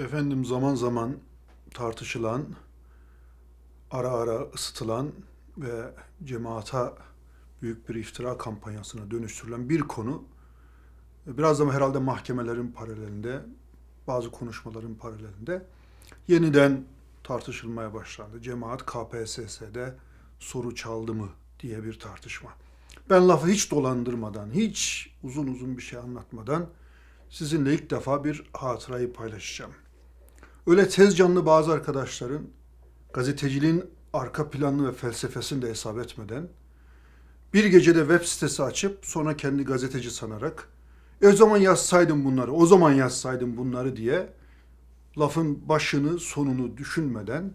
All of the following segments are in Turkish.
Efendim zaman zaman tartışılan, ara ara ısıtılan ve cemaata büyük bir iftira kampanyasına dönüştürülen bir konu biraz da herhalde mahkemelerin paralelinde, bazı konuşmaların paralelinde yeniden tartışılmaya başlandı. Cemaat KPSS'de soru çaldı mı diye bir tartışma. Ben lafı hiç dolandırmadan, hiç uzun uzun bir şey anlatmadan sizinle ilk defa bir hatırayı paylaşacağım. Öyle tez canlı bazı arkadaşların gazeteciliğin arka planını ve felsefesini de hesap etmeden bir gecede web sitesi açıp sonra kendi gazeteci sanarak e o zaman yazsaydım bunları, o zaman yazsaydım bunları diye lafın başını sonunu düşünmeden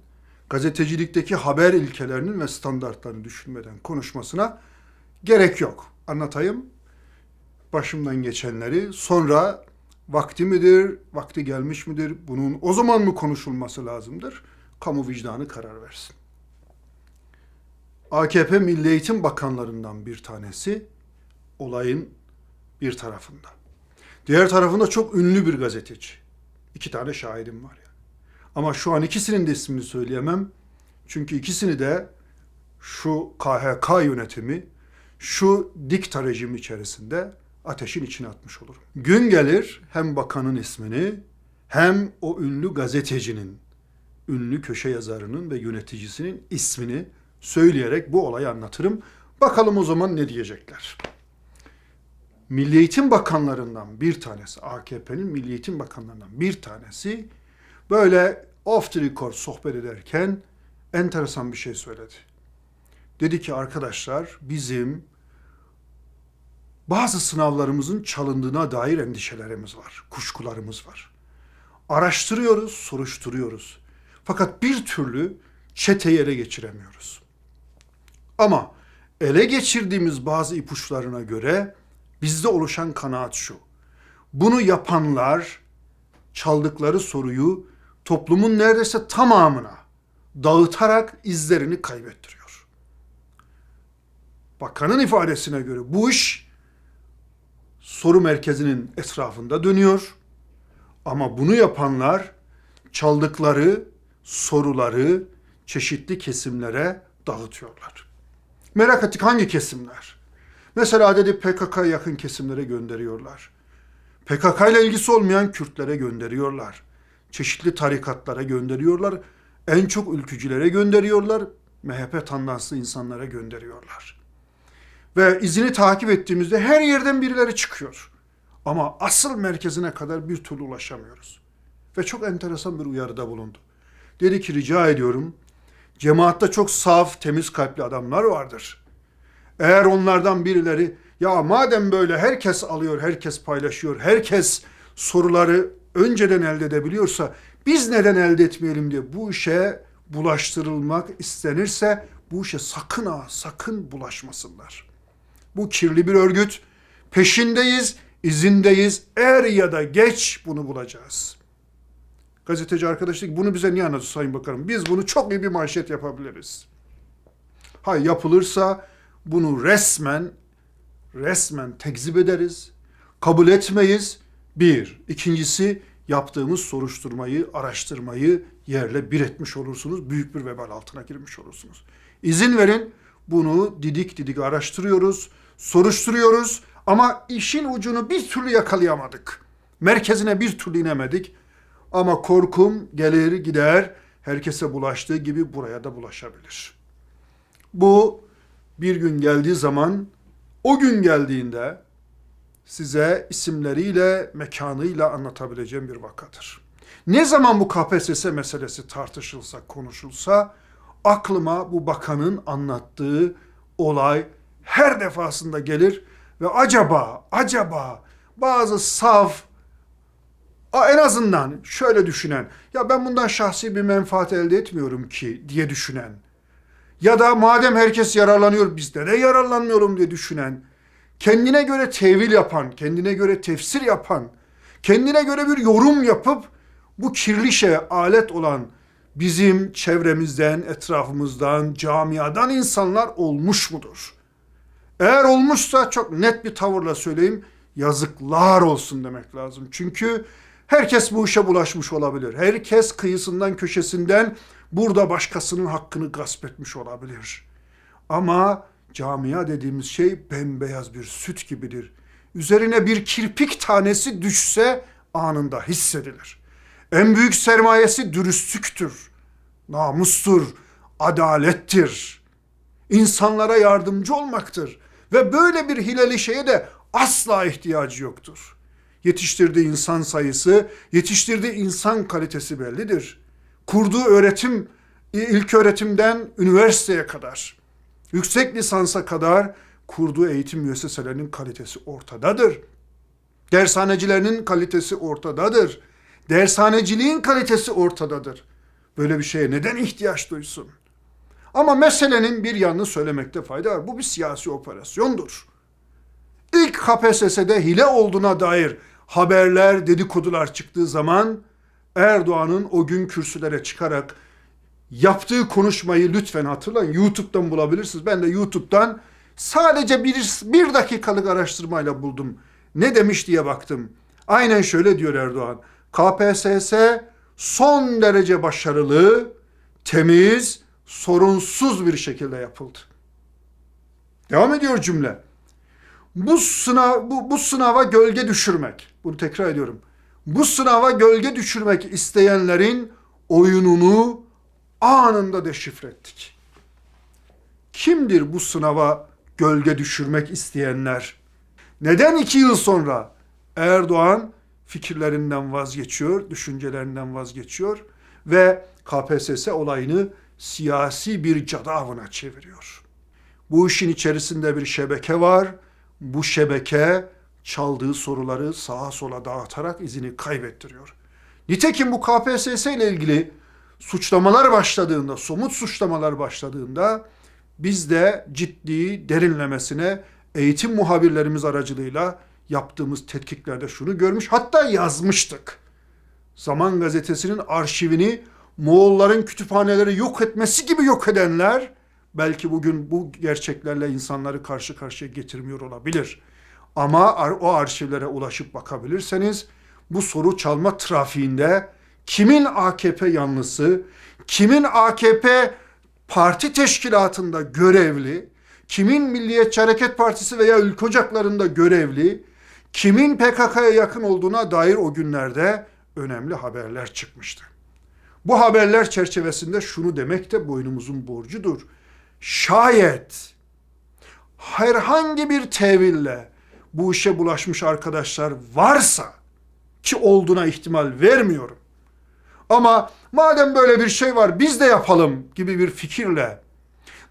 gazetecilikteki haber ilkelerinin ve standartlarını düşünmeden konuşmasına gerek yok. Anlatayım başımdan geçenleri sonra vakti midir, vakti gelmiş midir, bunun o zaman mı konuşulması lazımdır? Kamu vicdanı karar versin. AKP Milli Eğitim Bakanlarından bir tanesi olayın bir tarafında. Diğer tarafında çok ünlü bir gazeteci. İki tane şahidim var yani. Ama şu an ikisinin de ismini söyleyemem. Çünkü ikisini de şu KHK yönetimi, şu dikta rejimi içerisinde ateşin içine atmış olurum. Gün gelir hem bakanın ismini hem o ünlü gazetecinin, ünlü köşe yazarının ve yöneticisinin ismini söyleyerek bu olayı anlatırım. Bakalım o zaman ne diyecekler. Milli Eğitim Bakanlarından bir tanesi, AKP'nin Milli Eğitim Bakanlarından bir tanesi böyle off the record sohbet ederken enteresan bir şey söyledi. Dedi ki arkadaşlar bizim bazı sınavlarımızın çalındığına dair endişelerimiz var, kuşkularımız var. Araştırıyoruz, soruşturuyoruz. Fakat bir türlü çeteyi ele geçiremiyoruz. Ama ele geçirdiğimiz bazı ipuçlarına göre bizde oluşan kanaat şu. Bunu yapanlar çaldıkları soruyu toplumun neredeyse tamamına dağıtarak izlerini kaybettiriyor. Bakanın ifadesine göre bu iş soru merkezinin etrafında dönüyor. Ama bunu yapanlar çaldıkları soruları çeşitli kesimlere dağıtıyorlar. Merak ettik hangi kesimler? Mesela dedi PKK'ya yakın kesimlere gönderiyorlar. PKK ile ilgisi olmayan Kürtlere gönderiyorlar. Çeşitli tarikatlara gönderiyorlar. En çok ülkücülere gönderiyorlar. MHP tandanslı insanlara gönderiyorlar. Ve izini takip ettiğimizde her yerden birileri çıkıyor. Ama asıl merkezine kadar bir türlü ulaşamıyoruz. Ve çok enteresan bir uyarıda bulundu. Dedi ki rica ediyorum cemaatte çok saf, temiz kalpli adamlar vardır. Eğer onlardan birileri ya madem böyle herkes alıyor, herkes paylaşıyor, herkes soruları önceden elde edebiliyorsa biz neden elde etmeyelim diye bu işe bulaştırılmak istenirse bu işe sakın ha sakın bulaşmasınlar. Bu kirli bir örgüt. Peşindeyiz, izindeyiz. Er ya da geç bunu bulacağız. Gazeteci arkadaş dedi ki, bunu bize niye anlatıyor Sayın Bakanım? Biz bunu çok iyi bir manşet yapabiliriz. Ha yapılırsa bunu resmen resmen tekzip ederiz. Kabul etmeyiz. Bir. İkincisi yaptığımız soruşturmayı, araştırmayı yerle bir etmiş olursunuz. Büyük bir vebal altına girmiş olursunuz. İzin verin. Bunu didik didik araştırıyoruz, soruşturuyoruz ama işin ucunu bir türlü yakalayamadık. Merkezine bir türlü inemedik. Ama korkum gelir gider, herkese bulaştığı gibi buraya da bulaşabilir. Bu bir gün geldiği zaman, o gün geldiğinde size isimleriyle, mekanıyla anlatabileceğim bir vakadır. Ne zaman bu KPSS meselesi tartışılsa, konuşulsa aklıma bu bakanın anlattığı olay her defasında gelir ve acaba, acaba bazı saf, en azından şöyle düşünen, ya ben bundan şahsi bir menfaat elde etmiyorum ki diye düşünen, ya da madem herkes yararlanıyor biz de yararlanmıyorum diye düşünen, kendine göre tevil yapan, kendine göre tefsir yapan, kendine göre bir yorum yapıp bu kirli şeye alet olan bizim çevremizden, etrafımızdan, camiadan insanlar olmuş mudur? Eğer olmuşsa çok net bir tavırla söyleyeyim, yazıklar olsun demek lazım. Çünkü Herkes bu işe bulaşmış olabilir. Herkes kıyısından köşesinden burada başkasının hakkını gasp etmiş olabilir. Ama camia dediğimiz şey bembeyaz bir süt gibidir. Üzerine bir kirpik tanesi düşse anında hissedilir. En büyük sermayesi dürüstlüktür, namustur, adalettir. İnsanlara yardımcı olmaktır. Ve böyle bir hileli şeye de asla ihtiyacı yoktur. Yetiştirdiği insan sayısı, yetiştirdiği insan kalitesi bellidir. Kurduğu öğretim, ilk öğretimden üniversiteye kadar, yüksek lisansa kadar kurduğu eğitim müesseselerinin kalitesi ortadadır. Dershanecilerinin kalitesi ortadadır. Dershaneciliğin kalitesi ortadadır. Böyle bir şeye neden ihtiyaç duysun? Ama meselenin bir yanını söylemekte fayda var. Bu bir siyasi operasyondur. İlk KPSS'de hile olduğuna dair haberler, dedikodular çıktığı zaman Erdoğan'ın o gün kürsülere çıkarak yaptığı konuşmayı lütfen hatırlayın. YouTube'dan bulabilirsiniz. Ben de YouTube'dan sadece bir, bir dakikalık araştırmayla buldum. Ne demiş diye baktım. Aynen şöyle diyor Erdoğan. KPSS son derece başarılı, temiz, sorunsuz bir şekilde yapıldı. Devam ediyor cümle. Bu sınav bu, bu sınava gölge düşürmek. Bunu tekrar ediyorum. Bu sınava gölge düşürmek isteyenlerin oyununu anında deşifre ettik. Kimdir bu sınava gölge düşürmek isteyenler? Neden iki yıl sonra Erdoğan fikirlerinden vazgeçiyor, düşüncelerinden vazgeçiyor ve KPSS olayını siyasi bir cadavına çeviriyor. Bu işin içerisinde bir şebeke var. Bu şebeke çaldığı soruları sağa sola dağıtarak izini kaybettiriyor. Nitekim bu KPSS ile ilgili suçlamalar başladığında, somut suçlamalar başladığında biz de ciddi derinlemesine eğitim muhabirlerimiz aracılığıyla yaptığımız tetkiklerde şunu görmüş hatta yazmıştık. Zaman gazetesinin arşivini Moğolların kütüphaneleri yok etmesi gibi yok edenler belki bugün bu gerçeklerle insanları karşı karşıya getirmiyor olabilir. Ama o arşivlere ulaşıp bakabilirseniz bu soru çalma trafiğinde kimin AKP yanlısı, kimin AKP parti teşkilatında görevli, kimin Milliyetçi Hareket Partisi veya ülke ocaklarında görevli, kimin PKK'ya yakın olduğuna dair o günlerde önemli haberler çıkmıştı. Bu haberler çerçevesinde şunu demek de boynumuzun borcudur. Şayet herhangi bir teville bu işe bulaşmış arkadaşlar varsa ki olduğuna ihtimal vermiyorum. Ama madem böyle bir şey var biz de yapalım gibi bir fikirle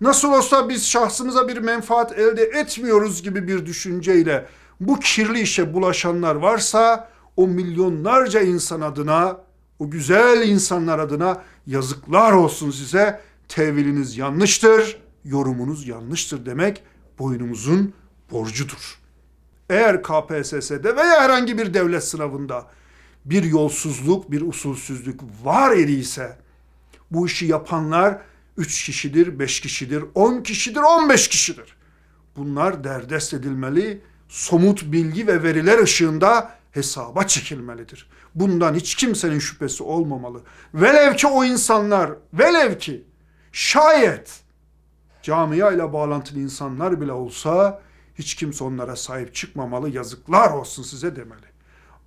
nasıl olsa biz şahsımıza bir menfaat elde etmiyoruz gibi bir düşünceyle bu kirli işe bulaşanlar varsa o milyonlarca insan adına o güzel insanlar adına yazıklar olsun size. Teviliniz yanlıştır, yorumunuz yanlıştır demek boynumuzun borcudur. Eğer KPSS'de veya herhangi bir devlet sınavında bir yolsuzluk, bir usulsüzlük var idiyse bu işi yapanlar 3 kişidir, 5 kişidir, 10 kişidir, 15 kişidir. Bunlar derdest edilmeli, somut bilgi ve veriler ışığında hesaba çekilmelidir. Bundan hiç kimsenin şüphesi olmamalı. Velev ki o insanlar, velev ki şayet camia ile bağlantılı insanlar bile olsa hiç kimse onlara sahip çıkmamalı. Yazıklar olsun size demeli.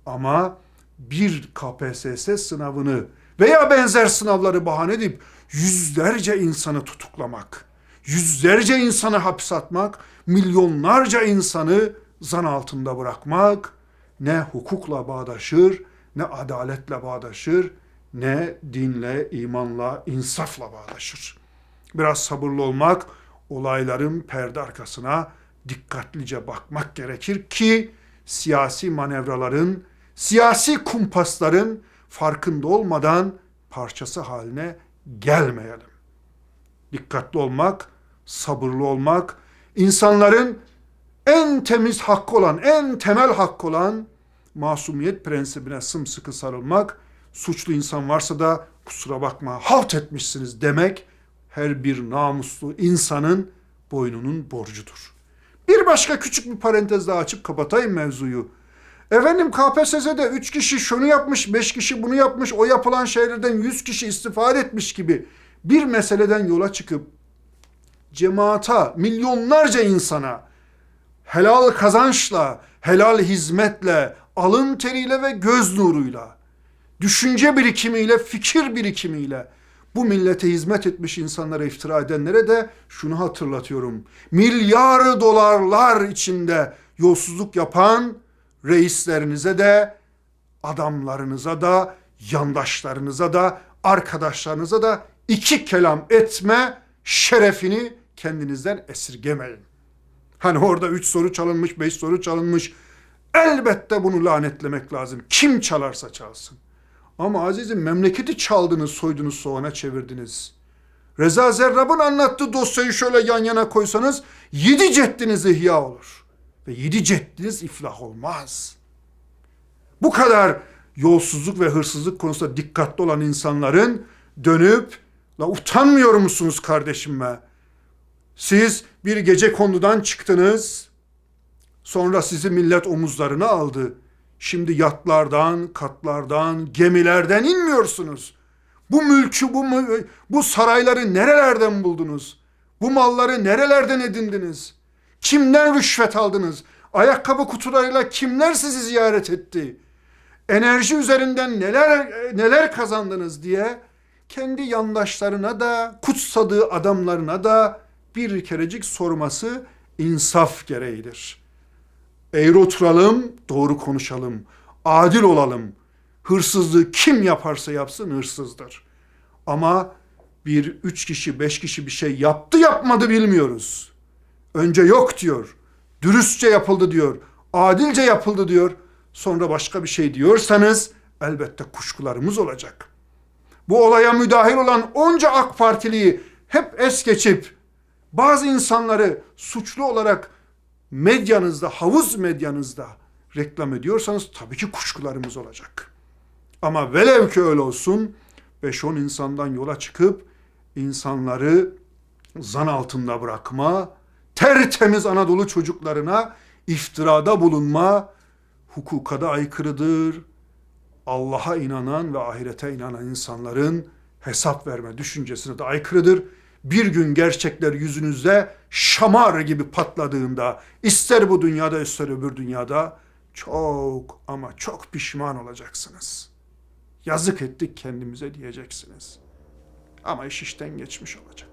Ama bir KPSS sınavını veya benzer sınavları bahane edip yüzlerce insanı tutuklamak, yüzlerce insanı hapse atmak, milyonlarca insanı zan altında bırakmak ne hukukla bağdaşır, ne adaletle bağdaşır, ne dinle, imanla, insafla bağdaşır. Biraz sabırlı olmak, olayların perde arkasına dikkatlice bakmak gerekir ki siyasi manevraların, siyasi kumpasların farkında olmadan parçası haline gelmeyelim. Dikkatli olmak, sabırlı olmak, insanların en temiz hakkı olan, en temel hakkı olan masumiyet prensibine sımsıkı sarılmak, suçlu insan varsa da kusura bakma halt etmişsiniz demek her bir namuslu insanın boynunun borcudur. Bir başka küçük bir parantez daha açıp kapatayım mevzuyu. Efendim KPSS'de 3 kişi şunu yapmış, 5 kişi bunu yapmış, o yapılan şeylerden 100 kişi istifade etmiş gibi bir meseleden yola çıkıp cemaata, milyonlarca insana helal kazançla, helal hizmetle, alın teriyle ve göz nuruyla, düşünce birikimiyle, fikir birikimiyle bu millete hizmet etmiş insanlara iftira edenlere de şunu hatırlatıyorum. Milyar dolarlar içinde yolsuzluk yapan reislerinize de, adamlarınıza da, yandaşlarınıza da, arkadaşlarınıza da iki kelam etme şerefini kendinizden esirgemeyin. Hani orada üç soru çalınmış, beş soru çalınmış. Elbette bunu lanetlemek lazım. Kim çalarsa çalsın. Ama azizim memleketi çaldınız, soydunuz, soğana çevirdiniz. Reza Zerrab'ın anlattığı dosyayı şöyle yan yana koysanız yedi ceddiniz ihya olur. Ve yedi ceddiniz iflah olmaz. Bu kadar yolsuzluk ve hırsızlık konusunda dikkatli olan insanların dönüp la utanmıyor musunuz kardeşim be? Siz bir gece kondudan çıktınız. Sonra sizi millet omuzlarına aldı. Şimdi yatlardan, katlardan, gemilerden inmiyorsunuz. Bu mülkü, bu, bu sarayları nerelerden buldunuz? Bu malları nerelerden edindiniz? Kimden rüşvet aldınız? Ayakkabı kutularıyla kimler sizi ziyaret etti? Enerji üzerinden neler neler kazandınız diye kendi yandaşlarına da kutsadığı adamlarına da bir kerecik sorması insaf gereğidir. Eğri oturalım, doğru konuşalım, adil olalım. Hırsızlığı kim yaparsa yapsın hırsızdır. Ama bir üç kişi, beş kişi bir şey yaptı yapmadı bilmiyoruz. Önce yok diyor, dürüstçe yapıldı diyor, adilce yapıldı diyor. Sonra başka bir şey diyorsanız elbette kuşkularımız olacak. Bu olaya müdahil olan onca AK Partiliyi hep es geçip bazı insanları suçlu olarak medyanızda, havuz medyanızda reklam ediyorsanız tabii ki kuşkularımız olacak. Ama velev ki öyle olsun 5-10 insandan yola çıkıp insanları zan altında bırakma, tertemiz Anadolu çocuklarına iftirada bulunma hukuka da aykırıdır. Allah'a inanan ve ahirete inanan insanların hesap verme düşüncesine de aykırıdır. Bir gün gerçekler yüzünüzde şamar gibi patladığında ister bu dünyada ister öbür dünyada çok ama çok pişman olacaksınız. Yazık ettik kendimize diyeceksiniz. Ama iş işten geçmiş olacak.